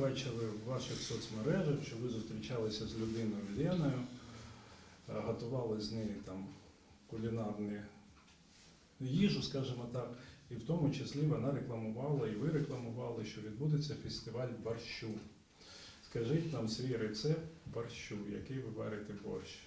бачили в ваших соцмережах, що ви зустрічалися з людиною Леною, е, готували з нею там кулінарну їжу, скажімо так, і в тому числі вона рекламувала, і ви рекламували, що відбудеться фестиваль борщу. Скажіть нам свій рецепт борщу, який ви варите борщ.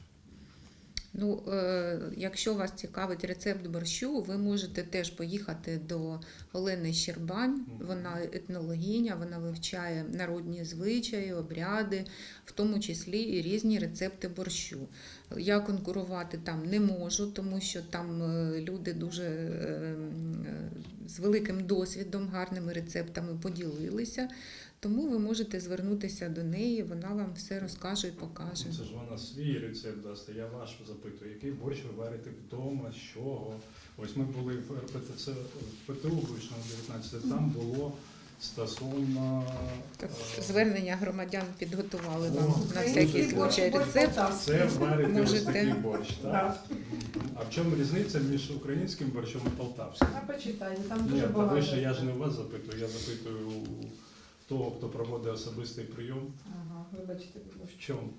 Ну, е, якщо вас цікавить рецепт борщу, ви можете теж поїхати до Олени Щербань. Вона етнологиня, вона вивчає народні звичаї, обряди, в тому числі і різні рецепти борщу. Я конкурувати там не можу, тому що там е, люди дуже е, з великим досвідом, гарними рецептами поділилися. Тому ви можете звернутися до неї, вона вам все розкаже і покаже. Це ж вона свій рецепт дасть, я ваш запитую, який борщ ви варите вдома, з чого? Ось ми були в РПТЦ в ПТУ Вишнього 19, там було стосовно Так, е, звернення громадян підготували О, вам на всякий случай рецепт. це варите ось Можете. такий борщ, так? А в чому різниця між українським борщом і полтавським? А почитай, там дуже Ні, багато. ви що я ж не у вас запитую, я запитую у того, хто проводить особистий прийом. Ага, вибачте, будь ласка. В чому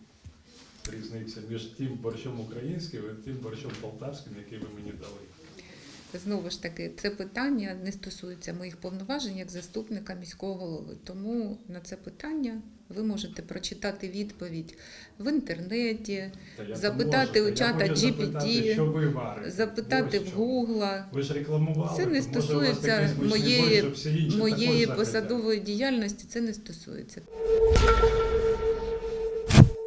різниця між тим борщом українським і тим борщом полтавським, який ви мені дали? Знову ж таки, це питання не стосується моїх повноважень як заступника міського голови. Тому на це питання ви можете прочитати відповідь в інтернеті, Та запитати можете? у чата GPT, запитати, запитати в. Гугла. Ви ж рекламували. Це не може, стосується моєї- Моєї посадової діяльності це не стосується.